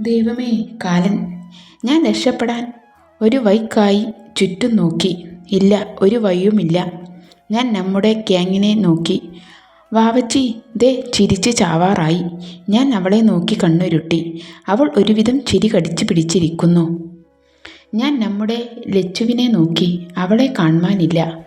ദൈവമേ കാലൻ ഞാൻ രക്ഷപ്പെടാൻ ഒരു വൈക്കായി ചുറ്റും നോക്കി. ഇല്ല ഒരു വയ്യുമില്ല ഞാൻ നമ്മുടെ ഗ്യാങ്ങിനെ നോക്കി. വാവച്ചി ദേ ചിരിച്ച് ചാവാറായി. ഞാൻ അവളെ നോക്കി കണ്ണുരുട്ടി. അവൾ ഒരുവിധം ചിരി കടിച്ചു പിടിച്ചിരിക്കുന്നു. ഞാൻ നമ്മുടെ ലച്ചുവിനെ നോക്കി അവളെ കാണുവാനില്ല.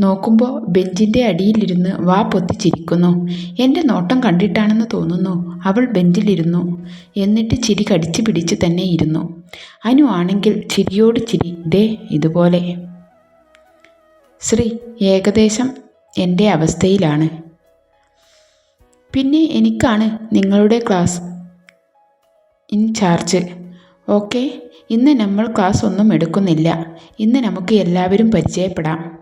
നോക്കുമ്പോൾ ബെഞ്ചിന്റെ അടിയിലിരുന്ന് വാ പൊത്തിച്ചിരിക്കുന്നു. എന്റെ നോട്ടം കണ്ടിട്ടാണെന്ന് തോന്നുന്നു. അവൾ ബെഞ്ചിലിരുന്നു. എന്നിട്ട് ചിരി കടിച്ചു പിടിച്ച് തന്നെ ഇരുന്നു. അനു ആണെങ്കിൽ ചിരിയോട് ചിരി. ദേ ഇതുപോലെ. ശ്രീ ഏകദേശം എന്റെ അവസ്ഥയിലാണ്. പിന്നെ എനിക്കാണ് നിങ്ങളുടെ ക്ലാസ് ഇൻചാർജ്. ഓക്കെ ഇന്ന് നമ്മൾ ക്ലാസ് ഒന്നും എടുക്കുന്നില്ല. ഇന്ന് നമുക്ക് എല്ലാവരും പരിചയപ്പെടാം.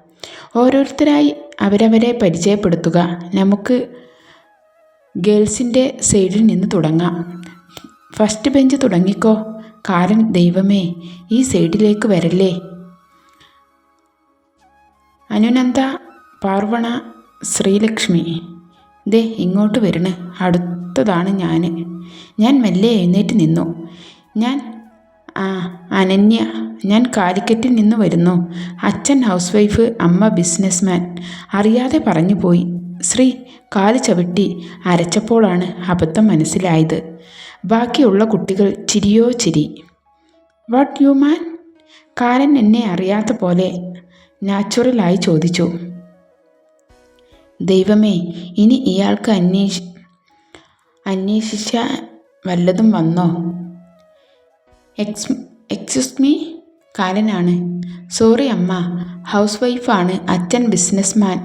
ഓരോരുത്തരായി അവരവരെ പരിചയപ്പെടുത്തുക. നമുക്ക് ഗേൾസിന്റെ സൈഡിൽ നിന്ന് തുടങ്ങാം. ഫസ്റ്റ് ബെഞ്ച് തുടങ്ങിക്കോ. കാരൻ ദൈവമേ ഈ സൈഡിലേക്ക് വരല്ലേ? അനുനന്ദ പാർവണ ശ്രീലക്ഷ്മി. ദേ ഇങ്ങോട്ട് വരണ്. അടുത്തതാണ് ഞാൻ ഞാൻ മെല്ലെ എഴുന്നേറ്റ് നിന്നു. ഞാൻ ആ അനന്യ ഞാൻ കാലിക്കറ്റിൽ നിന്ന് വരുന്നു. അച്ഛൻ ഹൗസ് വൈഫ് അമ്മ ബിസിനസ്മാൻ. അറിയാതെ പറഞ്ഞു പോയി. ശ്രീ കാൽ ചവിട്ടി അരച്ചപ്പോഴാണ് അബദ്ധം മനസ്സിലായത്. ബാക്കിയുള്ള കുട്ടികൾ ചിരിയോ ചിരി. What you man? കാലൻ എന്നെ അറിയാത്ത പോലെ നാച്ചുറലായി ചോദിച്ചു. ദൈവമേ ഇനി ഇയാൾക്ക് അന്വേഷി അന്വേഷിച്ച വല്ലതും വന്നോ? എക്സ് എക്സ്ക്യൂസ് മീ കാലനാണ് സോറി അമ്മ. ഹൗസ് വൈഫാണ് അച്ഛൻ ബിസിനസ്മാൻ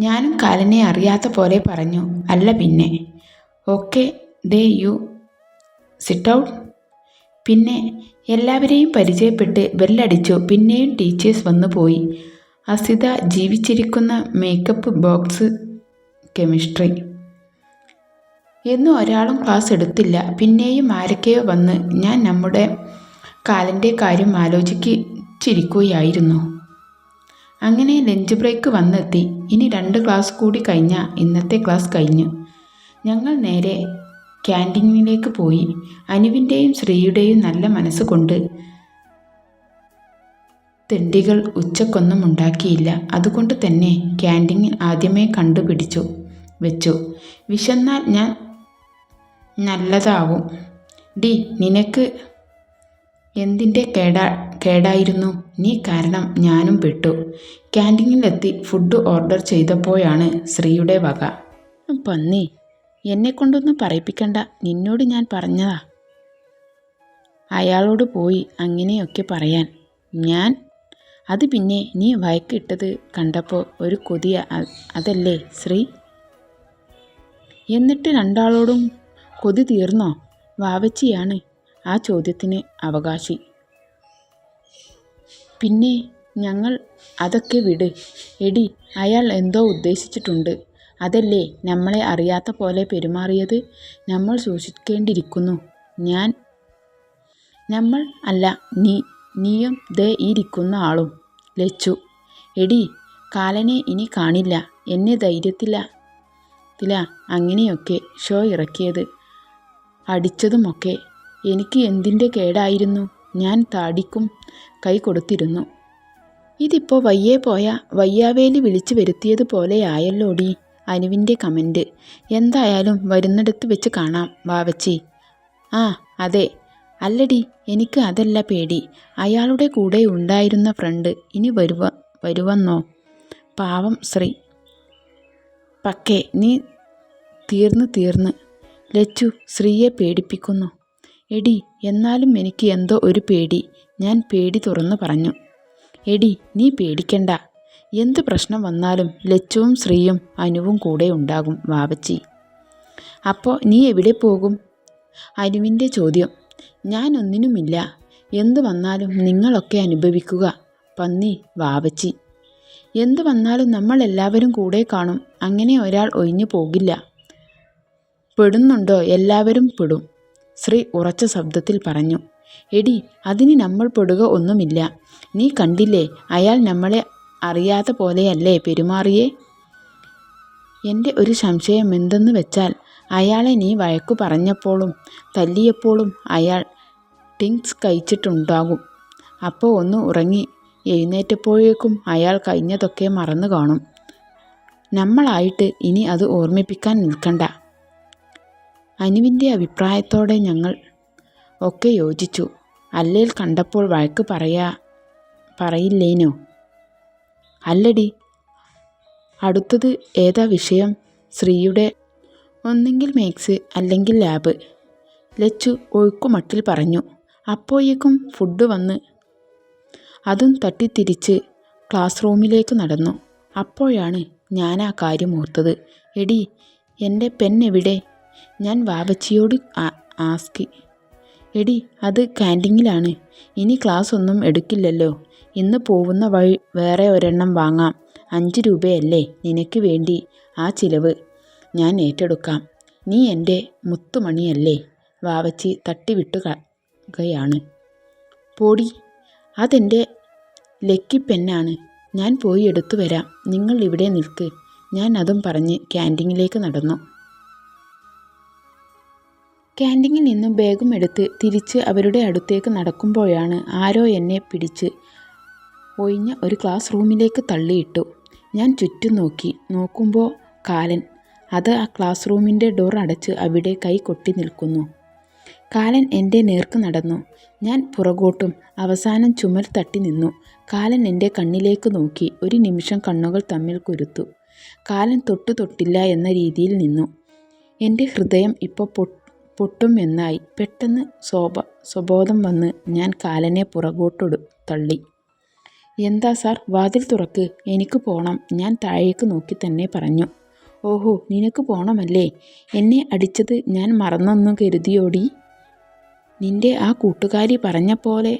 ഞാനും കാലനെ അറിയാത്ത പോലെ പറഞ്ഞു. അല്ല പിന്നെ. ഓക്കെ ദേ യു സിറ്റ് ഔട്ട് പിന്നെ എല്ലാവരെയും പരിചയപ്പെട്ട് ബെല്ലടിച്ചു. പിന്നെയും ടീച്ചേഴ്സ് വന്നു പോയി. അസിത ജീവിച്ചിരിക്കുന്ന മേക്കപ്പ് ബോക്സ് കെമിസ്ട്രി എന്നും ഒരാളും ക്ലാസ് എടുത്തില്ല. പിന്നെയും ആരൊക്കെയോ വന്ന് ഞാൻ നമ്മുടെ കാലിന്റെ കാര്യം ആലോചിച്ചിരിക്കുകയായിരുന്നു. അങ്ങനെ ലഞ്ച് ബ്രേക്ക് വന്നെത്തി. ഇനി രണ്ട് ക്ലാസ് കൂടി കഴിഞ്ഞാൽ ഇന്നത്തെ ക്ലാസ് കഴിഞ്ഞു. ഞങ്ങൾ നേരെ ക്യാന്റീനിലേക്ക് പോയി. അനുവിന്റെയും ശ്രീയുടെയും നല്ല മനസ്സുകൊണ്ട് തെണ്ടികൾ ഉച്ചക്കൊന്നും ഉണ്ടാക്കിയില്ല. അതുകൊണ്ട് തന്നെ ക്യാന്റീൻ ആദ്യമേ കണ്ടുപിടിച്ചു വെച്ചു. വിശന്നാൽ ഞാൻ നല്ലതാവും. ഡി നിനക്ക് എന്തിന്റെ കേടാ കേടായിരുന്നു? നീ കാരണം ഞാനും പെട്ടു. ക്യാന്റീനിലെത്തി ഫുഡ് ഓർഡർ ചെയ്തപ്പോഴാണ് ശ്രീയുടെ വക. പന്നി എന്നെ കൊണ്ടൊന്നും പറയിപ്പിക്കണ്ട. നിന്നോട് ഞാൻ പറഞ്ഞതാ. അയാളോട് പോയി അങ്ങനെയൊക്കെ പറയാൻ. ഞാൻ അത് പിന്നെ നീ വയക്കിട്ടത് കണ്ടപ്പോൾ ഒരു കൊതിയ അതല്ലേ ശ്രീ? എന്നിട്ട് രണ്ടാളോടും കൊതി തീർന്നോ? വാവച്ചിയാണ് ആ ചോദ്യത്തിന് അവകാശി. പിന്നെ ഞങ്ങൾ അതൊക്കെ വിട്. എടി അയാൾ എന്തോ ഉദ്ദേശിച്ചിട്ടുണ്ട്. അതല്ലേ നമ്മളെ അറിയാത്ത പോലെ പെരുമാറിയത്? നമ്മൾ സൂക്ഷിക്കേണ്ടിയിരിക്കുന്നു. ഞാൻ നമ്മൾ അല്ല നീ നീയും ദേ ഇരിക്കുന്ന ആളും. ലച്ചു എടി കാലനെ ഇനി കാണില്ല. എന്നെ ധൈര്യത്തില്ല ത്തില അങ്ങനെയൊക്കെ ഷോ ഇറക്കിയത്. അടിച്ചതുമൊക്കെ എനിക്ക് എന്തിന്റെ കേടായിരുന്നു? ഞാൻ താടിക്കും കൈ കൊടുത്തിരുന്നു. ഇതിപ്പോൾ വയ്യേ പോയ വയ്യാവേലി വിളിച്ചു വരുത്തിയത് ആയല്ലോടി. അനുവിന്റെ കമന്റ് എന്തായാലും വരുന്നിടത്ത് വെച്ച് കാണാം വാവച്ചി. ആ അതെ. അല്ലടി എനിക്ക് അതല്ല പേടി. അയാളുടെ കൂടെ ഉണ്ടായിരുന്ന ഫ്രണ്ട് ഇനി വരുവ വരുവന്നോ? പാവം ശ്രീ. പക്കേ നീ തീർന്ന് തീർന്ന്. ലച്ചു ശ്രീയെ പേടിപ്പിക്കുന്നു. എടി എന്നാലും എനിക്ക് എന്തോ ഒരു പേടി. ഞാൻ പേടി തുറന്നു പറഞ്ഞു. എടി നീ പേടിക്കണ്ട. എന്ത് പ്രശ്നം വന്നാലും ലച്ചുവും ശ്രീയും അനുവും കൂടെ ഉണ്ടാകും വാവച്ചി. അപ്പോൾ നീ എവിടെ പോകും? അനുവിന്റെ ചോദ്യം. ഞാൻ ഒന്നിനുമില്ല. എന്തു വന്നാലും നിങ്ങളൊക്കെ അനുഭവിക്കുക. പന്നി വാവച്ചി. എന്തു വന്നാലും നമ്മളെല്ലാവരും കൂടെ കാണും. അങ്ങനെ ഒരാൾ ഒഴിഞ്ഞു പോകില്ല. പെടുന്നുണ്ടോ? എല്ലാവരും പെടും. ശ്രീ ഉറച്ച ശബ്ദത്തിൽ പറഞ്ഞു. എടി അതിന് നമ്മൾ പെടുക ഒന്നുമില്ല. നീ കണ്ടില്ലേ അയാൾ നമ്മളെ അറിയാത്ത പോലെയല്ലേ പെരുമാറിയേ? എന്റെ ഒരു സംശയം എന്തെന്ന് വെച്ചാൽ അയാളെ നീ വഴക്കു പറഞ്ഞപ്പോഴും തല്ലിയപ്പോഴും അയാൾ ടിങ്സ് കഴിച്ചിട്ടുണ്ടാകും. അപ്പോൾ ഒന്ന് ഉറങ്ങി എഴുന്നേറ്റപ്പോഴേക്കും അയാൾ കഴിഞ്ഞതൊക്കെ മറന്നു കാണും. നമ്മളായിട്ട് ഇനി അത് ഓർമ്മിപ്പിക്കാൻ നിൽക്കണ്ട. അനുവിന്റെ അഭിപ്രായത്തോടെ ഞങ്ങൾ ഒക്കെ യോജിച്ചു. അല്ലേൽ കണ്ടപ്പോൾ വഴക്ക് പറയാ പറയില്ലേനോ? അല്ലടി അടുത്തത് ഏതാ വിഷയം? ശ്രീയുടെ ഒന്നെങ്കിൽ മാത്സ് അല്ലെങ്കിൽ ലാബ്. ലച്ചു ഒഴുക്കുമട്ടിൽ പറഞ്ഞു. അപ്പോഴേക്കും ഫുഡ് വന്ന് അതും തട്ടിത്തിരിച്ച് ക്ലാസ് റൂമിലേക്ക് നടന്നു. അപ്പോഴാണ് ഞാൻ ആ കാര്യം ഓർത്തത്. എടി എന്റെ പെൻ എവിടെ? ഞാൻ വാവച്ചിയോട് ആസ്കി. എടി അത് ക്യാന്റീനിലാണ് ഇനി ക്ലാസ് ഒന്നും എടുക്കില്ലല്ലോ. ഇന്ന് പോകുന്ന വഴി വേറെ ഒരെണ്ണം വാങ്ങാം. അഞ്ച് രൂപയല്ലേ നിനക്ക് വേണ്ടി. ആ ചിലവ് ഞാൻ ഏറ്റെടുക്കാം. നീ എന്റെ മുത്തുമണിയല്ലേ? വാവച്ചി തട്ടിവിട്ടു കയാണ്. പോടി അതെന്റെ ലക്കി പെന്നാണ് ഞാൻ പോയി എടുത്തു വരാം. നിങ്ങൾ ഇവിടെ നിൽക്ക്. ഞാൻ അതും പറഞ്ഞ് ക്യാന്റീനിലേക്ക് നടന്നു. ക്യാന്റീനിൽ നിന്നും ബാഗും എടുത്ത് തിരിച്ച് അവരുടെ അടുത്തേക്ക് നടക്കുമ്പോഴാണ് ആരോ എന്നെ പിടിച്ച് ഒഴിഞ്ഞ ഒരു ക്ലാസ് റൂമിലേക്ക് തള്ളിയിട്ടു. ഞാൻ ചുറ്റും നോക്കി. നോക്കുമ്പോൾ കാലൻ. അത് ആ ക്ലാസ് റൂമിന്റെ ഡോർ അടച്ച് അവിടെ കൈ കൊട്ടി നിൽക്കുന്നു. കാലൻ എന്റെ നേർക്ക് നടന്നു. ഞാൻ പുറകോട്ടും അവസാനം ചുമൽ തട്ടി നിന്നു. കാലൻ എന്റെ കണ്ണിലേക്ക് നോക്കി. ഒരു നിമിഷം കണ്ണുകൾ തമ്മിൽ കുരുത്തു. കാലൻ തൊട്ടു തൊട്ടില്ല എന്ന രീതിയിൽ നിന്നു. എന്റെ ഹൃദയം ഇപ്പോൾ പൊ പൊട്ടും എന്നായി. പെട്ടെന്ന് സ്വബ സ്വബോധം വന്ന് ഞാൻ കാലനെ പുറകോട്ടൊടു തള്ളി. എന്താ സാർ വാതിൽ തുറക്ക്. എനിക്ക് പോണം. ഞാൻ താഴേക്ക് നോക്കി തന്നെ പറഞ്ഞു. ഓഹോ നിനക്ക് പോണമല്ലേ? എന്നെ അടിച്ചത് ഞാൻ മറന്നെന്നു കരുതിയോടി? നിന്റെ ആ കൂട്ടുകാരി പറഞ്ഞ പോലെ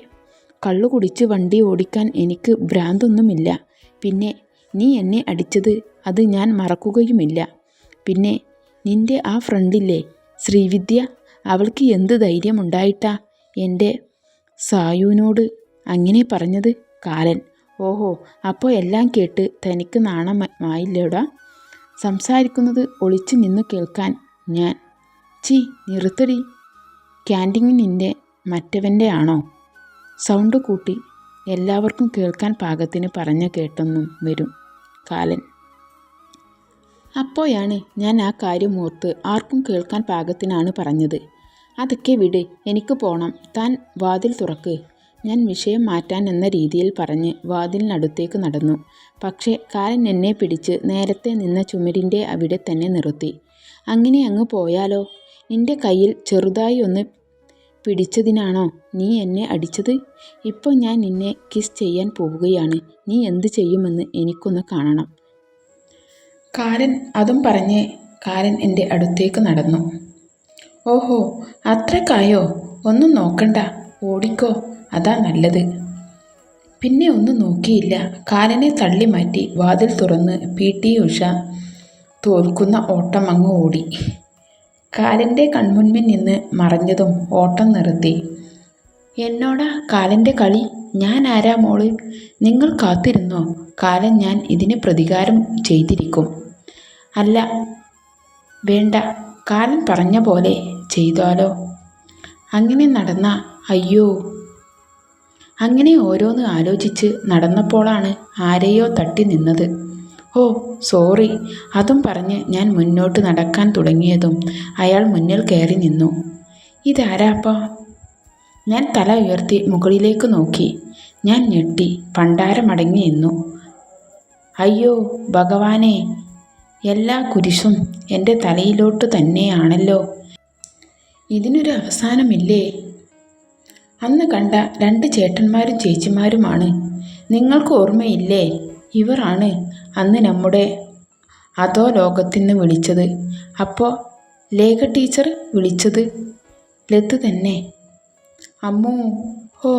കള്ളു കുടിച്ച് വണ്ടി ഓടിക്കാൻ എനിക്ക് ഭ്രാന്തൊന്നുമില്ല. പിന്നെ നീ എന്നെ അടിച്ചത് അത് ഞാൻ മറക്കുകയുമില്ല. പിന്നെ നിന്റെ ആ ഫ്രണ്ടില്ലേ? ശ്രീവിദ്യ അവൾക്ക് എന്ത് ധൈര്യമുണ്ടായിട്ടാ എന്റെ സായുവിനോട് അങ്ങനെ പറഞ്ഞത്? കാലൻ ഓഹോ അപ്പോൾ എല്ലാം കേട്ട് തനിക്ക് നാണമായില്ലേടാ? സംസാരിക്കുന്നത് ഒളിച്ചു നിന്ന് കേൾക്കാൻ ഞാൻ. ചി നിർത്തടി. ക്യാന്റീൻ നിന്റെ മറ്റവന്റെ ആണോ? സൗണ്ട് കൂട്ടി എല്ലാവർക്കും കേൾക്കാൻ പാകത്തിന് പറഞ്ഞു കേട്ടെന്നും വരും. കാലൻ അപ്പോഴാണ് ഞാൻ ആ കാര്യം ഓർത്ത് ആർക്കും കേൾക്കാൻ പാകത്തിനാണ് പറഞ്ഞത്. അതൊക്കെ വിട് എനിക്ക് പോണം. താൻ വാതിൽ തുറക്ക്. ഞാൻ വിഷയം മാറ്റാൻ എന്ന രീതിയിൽ പറഞ്ഞ് വാതിലിനടുത്തേക്ക് നടന്നു. പക്ഷേ കാലൻ എന്നെ പിടിച്ച് നേരത്തെ നിന്ന ചുമരിന്റെ അവിടെ തന്നെ നിർത്തി. അങ്ങനെ അങ്ങ് പോയാലോ? നിന്റെ കയ്യിൽ ചെറുതായി ഒന്ന് പിടിച്ചതിനാണോ നീ എന്നെ അടിച്ചത്? ഇപ്പോൾ ഞാൻ നിന്നെ കിസ് ചെയ്യാൻ പോവുകയാണ്. നീ എന്ത് ചെയ്യുമെന്ന് എനിക്കൊന്ന് കാണണം. കാലൻ അതും പറഞ്ഞ് കാരൻ എന്റെ അടുത്തേക്ക് നടന്നു. ഓഹോ അത്രക്കായോ? ഒന്നും നോക്കണ്ട. ഓടിക്കോ. അതാ നല്ലത്. പിന്നെ ഒന്നും നോക്കിയില്ല. കാരനെ തള്ളി മാറ്റി വാതിൽ തുറന്ന് പി. ടി. ഉഷ തോൽക്കുന്ന ഓട്ടം അങ്ങ് ഓടി. കാലന്റെ കൺമുൻപിൽ നിന്ന് മറഞ്ഞതും ഓട്ടം നിർത്തി. എന്നോടാ കാലന്റെ കളി? ഞാൻ ആരാ മോൾ? നിങ്ങൾ കാത്തിരുന്നോ? കാലൻ ഞാൻ ഇതിന് പ്രതികാരം ചെയ്തിരിക്കും. അല്ല വേണ്ട. കാലൻ പറഞ്ഞ പോലെ ചെയ്താലോ? അങ്ങനെ നടന്ന അയ്യോ. അങ്ങനെ ഓരോന്ന് ആലോചിച്ച് നടന്നപ്പോഴാണ് ആരെയോ തട്ടി നിന്നത്. Oh sorry. അതും പറഞ്ഞ് ഞാൻ മുന്നോട്ട് നടക്കാൻ തുടങ്ങിയതും അയാൾ മുന്നിൽ കയറി നിന്നു. ഇതാരാപ്പാ? ഞാൻ തല ഉയർത്തി മുകളിലേക്ക് നോക്കി. ഞാൻ ഞെട്ടി പണ്ടാരമടങ്ങി നിന്നു. അയ്യോ ഭഗവാനെ എല്ലാ കുരിശും എന്റെ തലയിലോട്ട് തന്നെയാണല്ലോ. ഇതിനൊരു അവസാനമില്ലേ? അന്ന് കണ്ട രണ്ട് ചേട്ടന്മാരും ചേച്ചിമാരുമാണ്. നിങ്ങൾക്ക് ഓർമ്മയില്ലേ? ഇവരാണ് അന്ന് നമ്മുടെ അതോ ലോകത്തിന് വിളിച്ചത്. അപ്പോൾ ലേഖ ടീച്ചർ വിളിച്ചത്. ലത്ത് തന്നെ. അമ്മൂ ഹോ.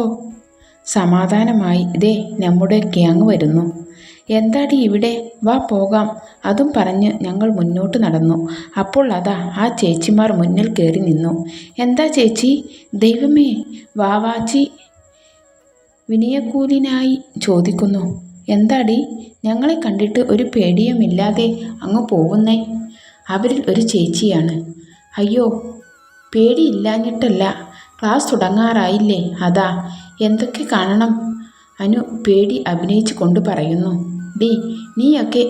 സമാധാനമായി. ഇതേ നമ്മുടെ ഗ്യാങ് വരുന്നു. എന്താടി ഇവിടെ? വാ പോകാം. അതും പറഞ്ഞ് ഞങ്ങൾ മുന്നോട്ട് നടന്നു. അപ്പോൾ അതാ ആ ചേച്ചിമാർ മുന്നിൽ കയറി നിന്നു. എന്താ ചേച്ചി? ദൈവമേ വാവാച്ചി വിനയക്കൂലിനായി ചോദിക്കുന്നു. എന്താടി? ഞങ്ങളെ കണ്ടിട്ട് ഒരു പേടിയുമില്ലാതെ അങ്ങ് പോകുന്നേ? അവരിൽ ഒരു ചേച്ചിയാണ്. അയ്യോ പേടിയില്ലാഞ്ഞിട്ടല്ല. ക്ലാസ് തുടങ്ങാറായില്ലേ? അതാ. എന്തൊക്കെ കാണണം? അനു പേടി അഭിനയിച്ചു കൊണ്ട് പറയുന്നു. ഡി നീയൊക്കെ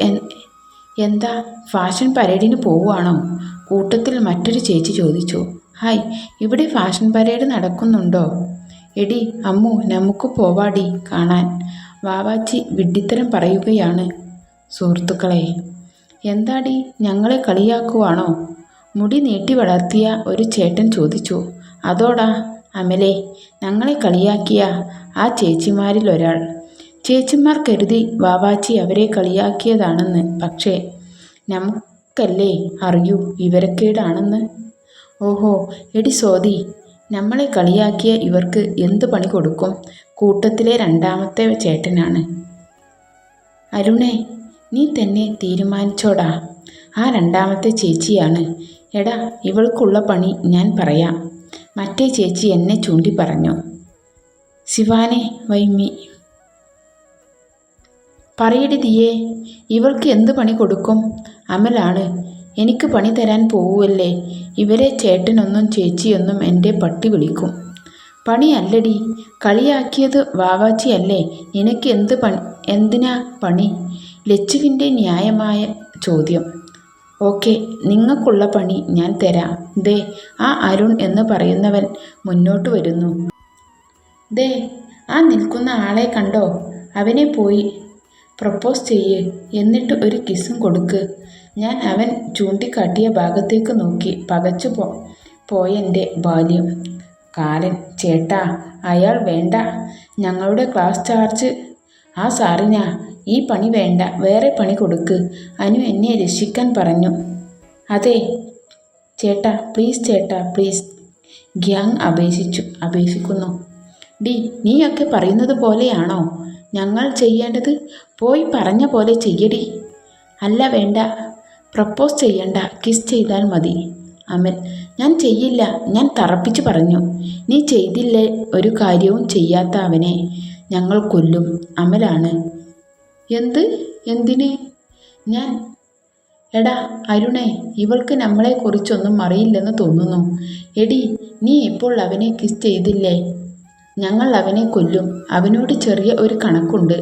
എന്താ ഫാഷൻ പരേഡിന് പോവുകയാണോ? കൂട്ടത്തിൽ മറ്റൊരു ചേച്ചി ചോദിച്ചു. ഹായ് ഇവിടെ ഫാഷൻ പരേഡ് നടക്കുന്നുണ്ടോ? എടി അമ്മു നമുക്ക് പോവാടി കാണാൻ. വാവാച്ചി വിഡ്ഢിത്തരം പറയുകയാണ്. സുഹൃത്തുക്കളെ എന്താടി ഞങ്ങളെ കളിയാക്കുവാണോ? മുടി നീട്ടി വളർത്തിയ ഒരു ചേട്ടൻ ചോദിച്ചു. അതോടാ അമലേ ഞങ്ങളെ കളിയാക്കിയ ആ ചേച്ചിമാരിൽ ഒരാൾ ചേച്ചിമാർ കരുതി വാവാച്ചി അവരെ കളിയാക്കിയതാണെന്ന്. പക്ഷേ നമുക്കല്ലേ അറിയൂ വിവരക്കേടാണെന്ന് ഓഹോ എടി സോതി നമ്മളെ കളിയാക്കിയ ഇവർക്ക് എന്ത് പണി കൊടുക്കും? കൂട്ടത്തിലെ രണ്ടാമത്തെ ചേട്ടനാണ്. അരുണേ നീ തന്നെ തീരുമാനിച്ചോടാ. ആ രണ്ടാമത്തെ ചേച്ചിയാണ്. എടാ ഇവൾക്കുള്ള പണി ഞാൻ പറയാം. മറ്റേ ചേച്ചി എന്നെ ചൂണ്ടി പറഞ്ഞു ശിവാനെ വൈമി പറയടി ഇവർക്ക് എന്ത് പണി കൊടുക്കും? അമലാണ് എനിക്ക് പണി തരാൻ പോവുമല്ലേ ഇവരെ ചേട്ടനൊന്നും ചേച്ചിയൊന്നും എന്റെ പട്ടി വിളിക്കും. പണിയല്ലടി കളിയാക്കിയത് വാവാച്ചിയല്ലേ നിനക്ക് എന്ത് പണി എന്തിനാ പണി? ലച്ചുവിന്റെ ന്യായമായ ചോദ്യം. ഓക്കെ നിങ്ങൾക്കുള്ള പണി ഞാൻ തരാം. ദേ ആ അരുൺ എന്ന് പറയുന്നവൻ മുന്നോട്ട് വരുന്നു. ദേ ആ നിൽക്കുന്ന ആളെ കണ്ടോ? അവനെ പോയി പ്രപ്പോസ് ചെയ്യേ എന്നിട്ട് ഒരു കിസ്സും കൊടുക്ക്. ഞാൻ അവൻ ചൂണ്ടിക്കാട്ടിയ ഭാഗത്തേക്ക് നോക്കി പകച്ചു പോ പോയെന്റെ ബാല്യം. കാലൻ ചേട്ടാ അയാൾ വേണ്ട. ഞങ്ങളുടെ ക്ലാസ് ചാർജ്. ആ സാറിനാ ഈ പണി വേണ്ട വേറെ പണി കൊടുക്ക്. അനു എന്നെ രക്ഷിക്കാൻ പറഞ്ഞു. അതെ. ചേട്ടാ പ്ലീസ് ചേട്ടാ പ്ലീസ് ഗ്യാങ് അപേക്ഷിച്ചു അപേക്ഷിക്കുന്നു. ഡി നീയൊക്കെ പറയുന്നത് പോലെയാണോ? ഞങ്ങൾ ചെയ്യേണ്ടത് പോയി പറഞ്ഞ പോലെ ചെയ്യടി. അല്ല വേണ്ട. പ്രപ്പോസ് ചെയ്യണ്ട. കിസ് ചെയ്താൽ മതി. അമൽ ഞാൻ ചെയ്യില്ല. ഞാൻ തറപ്പിച്ചു പറഞ്ഞു. നീ ചെയ്തില്ലേ? ഒരു കാര്യവും ചെയ്യാത്ത അവനെ ഞങ്ങൾ കൊല്ലും. അമലാണ്. എന്ത്? എന്തിന്? ഞാൻ എടാ അരുണേ ഇവൾക്ക് നമ്മളെക്കുറിച്ചൊന്നും അറിയില്ലെന്ന് തോന്നുന്നു. എടി നീ ഇപ്പോൾ അവനെ കിസ് ചെയ്തില്ലേ? ഞങ്ങൾ അവനെ കൊല്ലും. അവനോട് ചെറിയ ഒരു കണക്കുണ്ട്.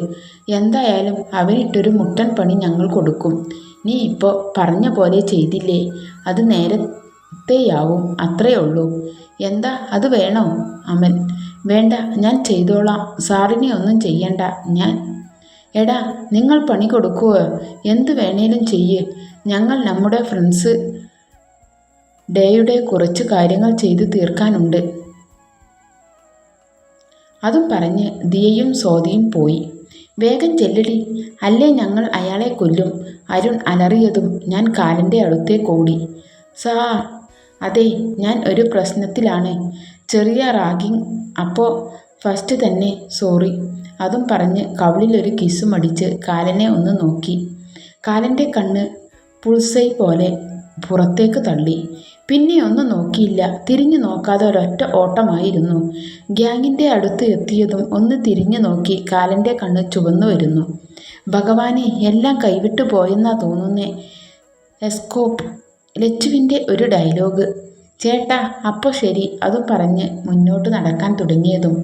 എന്തായാലും അവനിട്ടൊരു മുട്ടൻ പണി ഞങ്ങൾ കൊടുക്കും. നീ ഇപ്പോൾ പറഞ്ഞ പോലെ ചെയ്തില്ലേ? അത് നേരത്തെയാവും അത്രയേ ഉള്ളൂ. എന്താ? അത് വേണോ? അമൽ. വേണ്ട ഞാൻ ചെയ്തോളാം. സാറിനെ ഒന്നും ചെയ്യണ്ട. ഞാൻ എടാ നിങ്ങൾ പണി കൊടുക്കുവോ? എന്ത് വേണേലും ചെയ്യ്. ഞങ്ങൾ നമ്മുടെ ഫ്രണ്ട്സ് ഡേയുടെ കുറച്ച് കാര്യങ്ങൾ ചെയ്തു തീർക്കാനുണ്ട്. അതും പറഞ്ഞ് ദിയയും സോതിയും പോയി. വേഗം ചെല്ലടി. അല്ലേ ഞങ്ങൾ അയാളെ കൊല്ലും? അരുൺ അലറിയതും ഞാൻ കാലിന്റെ അടുത്തേക്ക് ഓടി സാ അതെ ഞാൻ ഒരു പ്രശ്നത്തിലാണ്. ചെറിയ റാഗിങ് അപ്പോൾ ഫസ്റ്റ് തന്നെ സോറി അതും പറഞ്ഞ് കവിളിലൊരു കിസ്സും അടിച്ച് കാലനെ ഒന്ന് നോക്കി. കാലന്റെ കണ്ണ് പുൾസൈ പോലെ പുറത്തേക്ക് തള്ളി. പിന്നെ ഒന്നും നോക്കിയില്ല. തിരിഞ്ഞു നോക്കാതെ ഒരൊറ്റ ഓട്ടമായിരുന്നു. ഗ്യാങ്ങിന്റെ അടുത്ത് എത്തിയതും ഒന്ന് തിരിഞ്ഞു നോക്കി കാലന്റെ കണ്ണ് ചുവന്നു വരുന്നു. ഭഗവാനെ എല്ലാം കൈവിട്ടു പോയെന്നാ തോന്നുന്നേ? എസ്കോപ്പ് ലച്ചുവിന്റെ ഒരു ഡയലോഗ്. ചേട്ടാ അപ്പോൾ ശരി അതും പറഞ്ഞ് മുന്നോട്ട് നടക്കാൻ തുടങ്ങിയതും.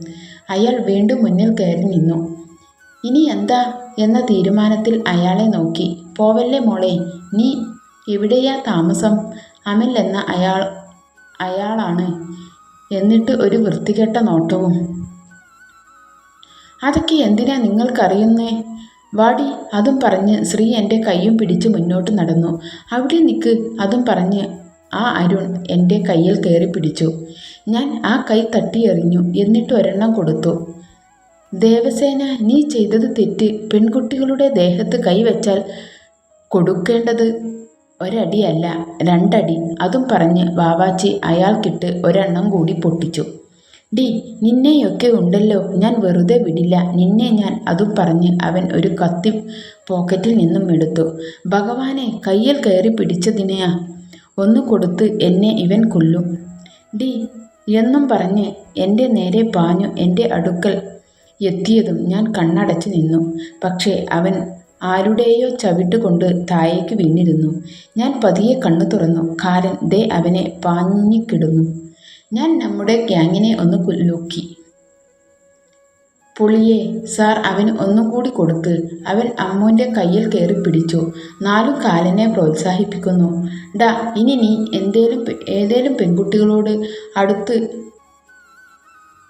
അയാൾ വീണ്ടും മുന്നിൽ കയറി നിന്നു. ഇനി എന്താ? എന്ന തീരുമാനത്തിൽ അയാളെ നോക്കി. പോവല്ലേ മോളെ നീ എവിടെയാ താമസം? അമൽ എന്ന അയാൾ അയാളാണ്. എന്നിട്ട് ഒരു വൃത്തികെട്ട നോട്ടവും. അതൊക്കെ എന്തിനാ നിങ്ങൾക്കറിയുന്നേ? വാടി അതും പറഞ്ഞ് ശ്രീ എന്റെ കൈയും പിടിച്ച് മുന്നോട്ട് നടന്നു. അവിടെ നിൽക്ക് അതും പറഞ്ഞ് ആ അരുൺ എന്റെ കയ്യിൽ കയറി പിടിച്ചു. ഞാൻ ആ കൈ തട്ടിയെറിഞ്ഞു. എന്നിട്ട് ഒരെണ്ണം കൊടുത്തു. ദേവസേന നീ ചെയ്തത് തെറ്റ്. പെൺകുട്ടികളുടെ ദേഹത്ത് കൈവച്ചാൽ കൊടുക്കേണ്ടത് ഒരടിയല്ല രണ്ടടി. അതും പറഞ്ഞ് വാവാച്ചി അയാൾക്കിട്ട് ഒരെണ്ണം കൂടി പൊട്ടിച്ചു. ഡി നിന്നെയൊക്കെ ഉണ്ടല്ലോ. ഞാൻ വെറുതെ വിടില്ല. നിന്നെ ഞാൻ അതും പറഞ്ഞ് അവൻ ഒരു കത്തി പോക്കറ്റിൽ നിന്നും എടുത്തു. ഭഗവാനെ കയ്യിൽ കയറി പിടിച്ചതിനെയാ? ഒന്ന് കൊടുത്ത് എന്നെ ഇവൻ കൊല്ലും. ഡി എന്നും പറഞ്ഞ് എന്റെ നേരെ പാഞ്ഞു എന്റെ അടുക്കൽ എത്തിയതും ഞാൻ കണ്ണടച്ച് നിന്നു. പക്ഷേ അവൻ ആരുടെയോ ചവിട്ടുകൊണ്ട് താഴേക്ക് വീണിരുന്നു. ഞാൻ പതിയെ കണ്ണു തുറന്നു. കാരൻ ദേ അവനെ പാഞ്ഞിക്കിടുന്നു. ഞാൻ നമ്മുടെ ഗ്യാങ്ങിനെ ഒന്ന് കുലുക്കി പുളിയെ സാർ അവന് ഒന്നുകൂടി കൂടി കൊടുക്ക്. അവൻ അമ്മുവിന്റെ കയ്യിൽ കയറി പിടിച്ചു. നാലും കാലനെ പ്രോത്സാഹിപ്പിക്കുന്നു. ഡാ ഇനി നീ എന്തേലും ഏതേലും പെൺകുട്ടികളോട് അടുത്ത്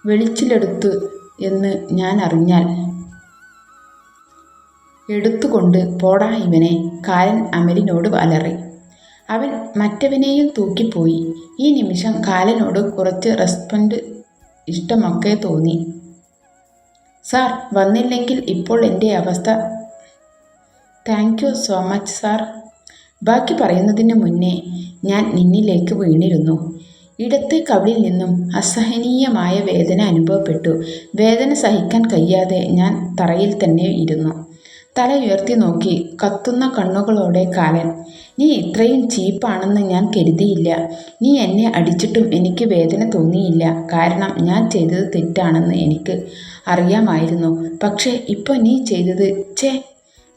വെളിച്ചിലെടുത്ത് എന്ന് ഞാൻ അറിഞ്ഞാൽ എടുത്തുകൊണ്ട് പോടാ ഇവനെ. കാരൻ അമലിനോട് അലറി. അവൻ മറ്റവനെയും തൂക്കിപ്പോയി. ഈ നിമിഷം കാലനോട് കുറച്ച് റെസ്പെൻഡ് ഇഷ്ടമൊക്കെ തോന്നി. സാർ വന്നില്ലെങ്കിൽ ഇപ്പോൾ എന്റെ അവസ്ഥ thank you so much sir ബാക്കി പറയുന്നതിന് മുന്നേ ഞാൻ നിന്നിലേക്ക് വീണിരുന്നു. ഇടത്തെ കവിളിൽ നിന്നും അസഹനീയമായ വേദന അനുഭവപ്പെട്ടു. വേദന സഹിക്കാൻ കഴിയാതെ ഞാൻ തറയിൽ തന്നെ ഇരുന്നു. തല ഉയർത്തി നോക്കി കത്തുന്ന കണ്ണുകളോടെ കാലൻ നീ ഇത്രയും ചീപ്പാണെന്ന് ഞാൻ കരുതിയില്ല. നീ എന്നെ അടിച്ചിട്ടും എനിക്ക് വേദന തോന്നിയില്ല. കാരണം ഞാൻ ചെയ്തത് തെറ്റാണെന്ന് എനിക്ക് അറിയാമായിരുന്നു. പക്ഷേ ഇപ്പോൾ നീ ചെയ്തത് ഛേ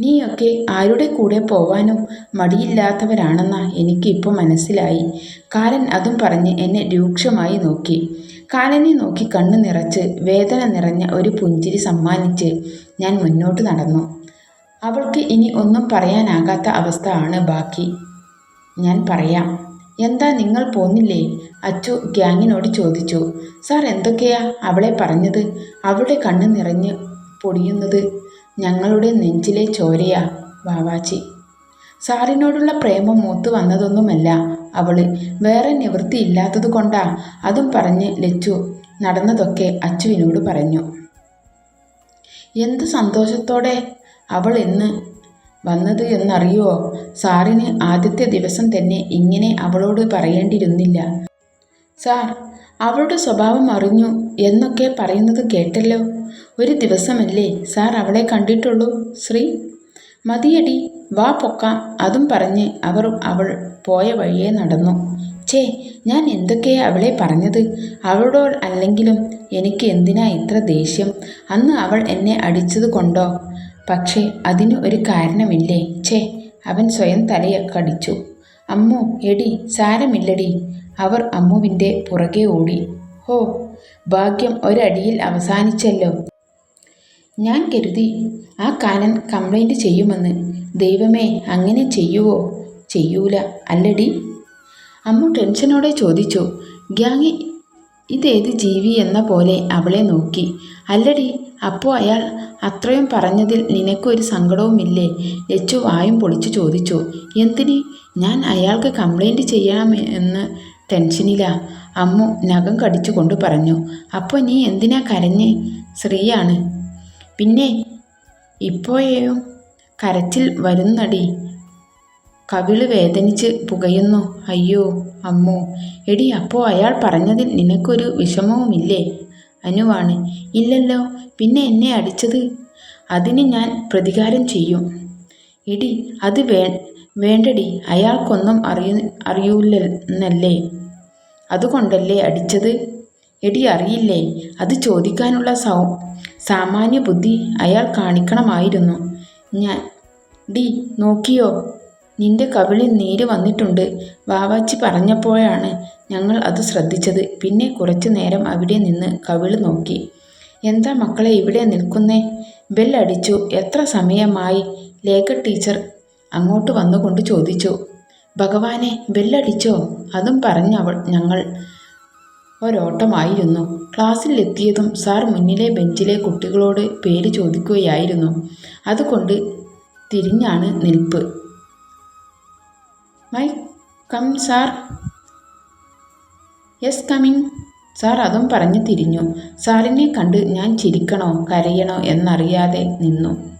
നീയൊക്കെ ആരുടെ കൂടെ പോവാനും മടിയില്ലാത്തവരാണെന്നാ എനിക്കിപ്പോൾ മനസ്സിലായി. കാലൻ അതും പറഞ്ഞ് എന്നെ രൂക്ഷമായി നോക്കി. കാലനെ നോക്കി കണ്ണു നിറച്ച് വേദന നിറഞ്ഞ ഒരു പുഞ്ചിരി സമ്മാനിച്ച് ഞാൻ മുന്നോട്ട് നടന്നു. അവൾക്ക് ഇനി ഒന്നും പറയാനാകാത്ത അവസ്ഥ ആണ് ബാക്കി. ഞാൻ പറയാം. എന്താ നിങ്ങൾ പോന്നില്ലേ? അച്ചു ഗ്യാങ്ങിനോട് ചോദിച്ചു. സാർ എന്തൊക്കെയാ അവളെ പറഞ്ഞത്? അവളുടെ കണ്ണ് നിറഞ്ഞ് പൊടിയുന്നത് ഞങ്ങളുടെ നെഞ്ചിലെ ചോരയാ വാവാച്ചി. സാറിനോടുള്ള പ്രേമം മൂത്ത് വന്നതൊന്നുമല്ല അവൾ. വേറെ നിവൃത്തിയില്ലാത്തത് കൊണ്ടാ അതും പറഞ്ഞ് ലച്ചു നടന്നതൊക്കെ അച്ചുവിനോട് പറഞ്ഞു. എന്ത് സന്തോഷത്തോടെ അവൾ ഇന്ന് വന്നത് എന്നറിയോ സാറിന് ആദ്യത്തെ ദിവസം തന്നെ ഇങ്ങനെ അവളോട് പറയേണ്ടിയിരുന്നില്ല. സാർ അവളുടെ സ്വഭാവം അറിഞ്ഞു എന്നൊക്കെ പറയുന്നത് കേട്ടല്ലോ. ഒരു ദിവസമല്ലേ സാർ അവളെ കണ്ടിട്ടുള്ളൂ ശ്രീ? മതിയടി വാ പൊക്കാം. അതും പറഞ്ഞ് അവർ അവൾ പോയ വഴിയെ നടന്നു. ചേ ഞാൻ എന്തൊക്കെയാ അവളെ പറഞ്ഞത്? അവളോ അല്ലെങ്കിലും എനിക്ക് എന്തിനാ ഇത്ര ദേഷ്യം? അന്ന് അവൾ എന്നെ അടിച്ചത് കൊണ്ടോ? പക്ഷേ അതിന് ഒരു കാരണമില്ലേ? ഛേ അവൻ സ്വയം തലയൊക്കടിച്ചു അമ്മു എടി സാരമില്ലടി. അവർ അമ്മുവിന്റെ പുറകെ ഓടി. ഹോ ഭാഗ്യം ഒരടിയിൽ അവസാനിച്ചല്ലോ. ഞാൻ കരുതി ആ കാനൻ കംപ്ലൈന്റ് ചെയ്യുമെന്ന്. ദൈവമേ അങ്ങനെ ചെയ്യുവോ? ചെയ്യൂല അല്ലടി. അമ്മു ടെൻഷനോടെ ചോദിച്ചു ഗ്യാങ് ഇതേത് ജീവി എന്ന പോലെ അവളെ നോക്കി. അല്ലടി അപ്പോൾ അയാൾ അത്രയും പറഞ്ഞതിൽ നിനക്കൊരു സങ്കടവുമില്ലേ? ലച്ചു വായും പൊളിച്ചു ചോദിച്ചു. എന്തിന്? ഞാൻ അയാൾക്ക് കംപ്ലൈന്റ് ചെയ്യണമെന്ന് ടെൻഷനില്ല അമ്മു നഖം കടിച്ചുകൊണ്ട് പറഞ്ഞു. അപ്പോൾ നീ എന്തിനാ കരഞ്ഞ്? ശ്രീയാണ്. പിന്നെ ഇപ്പോഴേയും കരച്ചിൽ വരുന്നടി. കവിൾ വേദനിച്ച് പുകയുന്നു. അയ്യോ അമ്മോ എടി അപ്പോൾ അയാൾ പറഞ്ഞതിൽ നിനക്കൊരു വിഷമവുമില്ലേ? അനുവാണ്. ഇല്ലല്ലോ പിന്നെ എന്നെ അടിച്ചത്? അതിന് ഞാൻ പ്രതികാരം ചെയ്യും. എടി അത് വേ വേണ്ടടി അയാൾക്കൊന്നും അറിയ അറിയൂലെന്നല്ലേ? അതുകൊണ്ടല്ലേ അടിച്ചത്? എടി അറിയില്ലേ അത് ചോദിക്കാനുള്ള സൗ സാമാന്യ ബുദ്ധി അയാൾ കാണിക്കണമായിരുന്നു. ഞാൻ ഡി നോക്കിയോ? നിന്റെ കവിളിൽ നീര് വന്നിട്ടുണ്ട്. വാവാച്ചി പറഞ്ഞപ്പോഴാണ് ഞങ്ങൾ അത് ശ്രദ്ധിച്ചത്. പിന്നെ കുറച്ചു നേരം അവിടെ നിന്ന് കവിൾ നോക്കി. എന്താ മക്കളെ ഇവിടെ നിൽക്കുന്നേ? ബെല്ലടിച്ചു എത്ര സമയമായി? ലേഖ ടീച്ചർ അങ്ങോട്ട് വന്നുകൊണ്ട് ചോദിച്ചു. ഭഗവാനെ ബെല്ലടിച്ചോ അതും പറഞ്ഞവൾ ഞങ്ങൾ ഒരോട്ടമായിരുന്നു. ക്ലാസ്സിൽ എത്തിയതും സാർ മുന്നിലെ ബെഞ്ചിലെ കുട്ടികളോട് പേര് ചോദിക്കുകയായിരുന്നു. അതുകൊണ്ട് തിരിഞ്ഞാണ് നിൽപ്പ്. May come sir yes coming sir അതും പറഞ്ഞു തിരിഞ്ഞു. സാറിനെ കണ്ട് ഞാൻ ചിരിക്കണോ കരയണോ എന്നറിയാതെ നിന്നു.